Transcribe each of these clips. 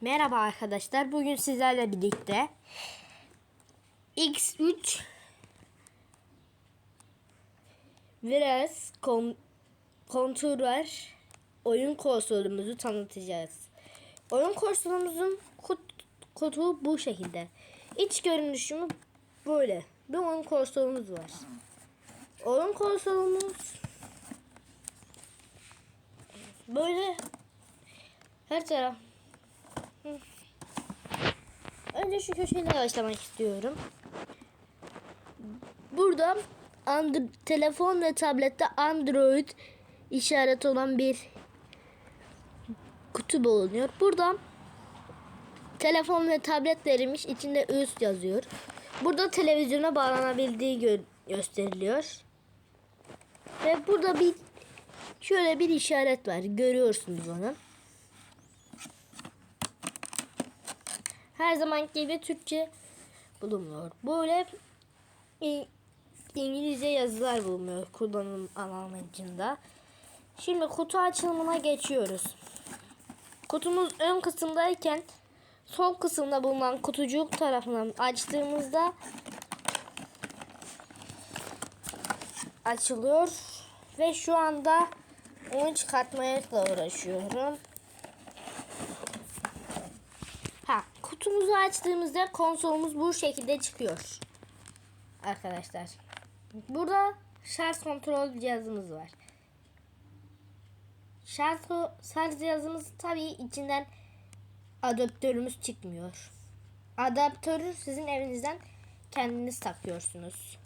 Merhaba arkadaşlar. Bugün sizlerle birlikte X3 biraz kon konturar oyun konsolumuzu tanıtacağız. Oyun konsolumuzun kut kutu bu şekilde. İç görünüşümü böyle. Bir oyun konsolumuz var. Oyun konsolumuz böyle her taraf Önce şu köşeyle başlamak istiyorum. Burada and- telefon ve tablette Android işareti olan bir kutu bulunuyor. Burada telefon ve tabletlerimiz içinde üst yazıyor. Burada televizyona bağlanabildiği gö- gösteriliyor. Ve burada bir şöyle bir işaret var. Görüyorsunuz onu. Her zaman gibi Türkçe bulunmuyor. Böyle İ- İngilizce yazılar bulunuyor kullanım amacında. Şimdi kutu açılımına geçiyoruz. Kutumuz ön kısımdayken sol kısımda bulunan kutucuk tarafından açtığımızda açılıyor ve şu anda onu çıkartmaya uğraşıyorum. Kutumuzu açtığımızda konsolumuz bu şekilde çıkıyor. Arkadaşlar. Burada şarj kontrol cihazımız var. Şarj, şarj cihazımız tabii içinden adaptörümüz çıkmıyor. Adaptörü sizin evinizden kendiniz takıyorsunuz.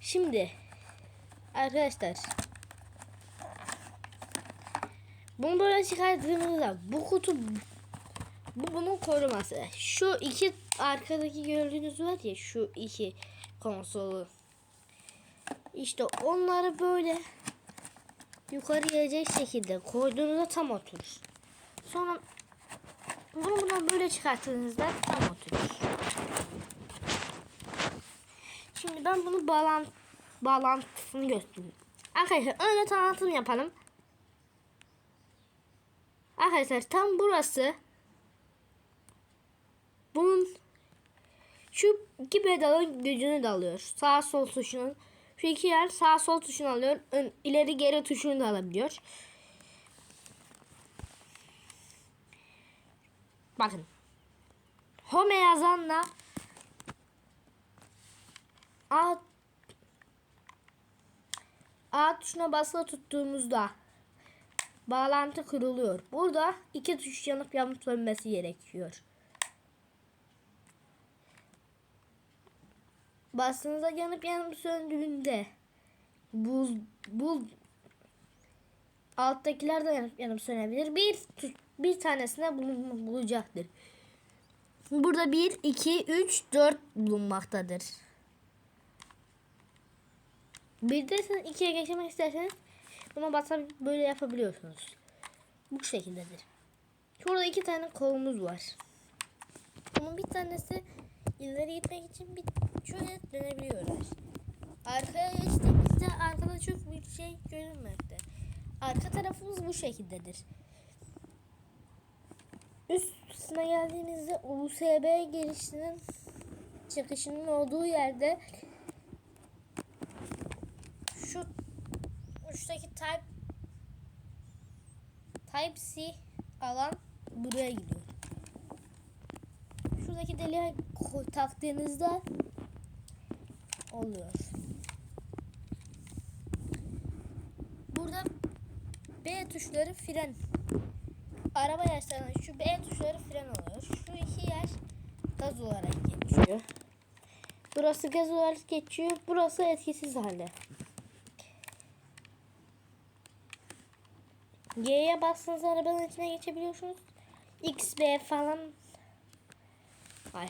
Şimdi arkadaşlar bunu böyle çıkardığımızda bu kutu bu bunun koruması. Şu iki arkadaki gördüğünüz var ya şu iki konsolu. İşte onları böyle yukarı gelecek şekilde koyduğunuzda tam oturur. Sonra bunu buradan böyle çıkarttığınızda tam oturur. Şimdi ben bunu bağlan bağlantısını göstereyim. Arkadaşlar önce tanıtım yapalım. Arkadaşlar tam burası bunun şu iki pedalın gücünü de alıyor. Sağ sol tuşunun. Şu iki yer sağ sol tuşunu alıyor. Ön, ileri geri tuşunu da alabiliyor. Bakın. Home yazanla A A tuşuna basılı tuttuğumuzda bağlantı kuruluyor. Burada iki tuş yanıp yanıp sönmesi gerekiyor. Bastığınızda yanıp yanıp söndüğünde buz bul alttakiler de yanıp yanıp sönebilir. Bir bir tanesine bulun, bulacaktır. Burada 1 2 3 4 bulunmaktadır. Bir de siz ikiye geçmek isterseniz buna basarak böyle yapabiliyorsunuz. Bu şekildedir. Şurada iki tane kolumuz var. Bunun bir tanesi ileri gitmek için bir şöyle dönebiliyorlar. Arkaya geçtiğimizde arkada çok büyük şey görünmekte. Arka tarafımız bu şekildedir. Üst kısmına geldiğinizde USB girişinin çıkışının olduğu yerde şu uçtaki Type Type C alan buraya gidiyor. Şuradaki deliğe taktığınızda oluyor. Burada B tuşları fren. Araba yaşlarında şu B tuşları fren oluyor. Şu iki yer gaz olarak geçiyor. Burası gaz olarak geçiyor. Burası etkisiz halde. G'ye bastığınızda arabanın içine geçebiliyorsunuz. X, B falan var.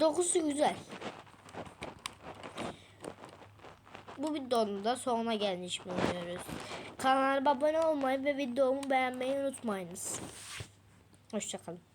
Dokusu güzel. Bu videonun da sonuna gelmiş bulunuyoruz. Kanalıma abone olmayı ve videomu beğenmeyi unutmayınız. Hoşçakalın.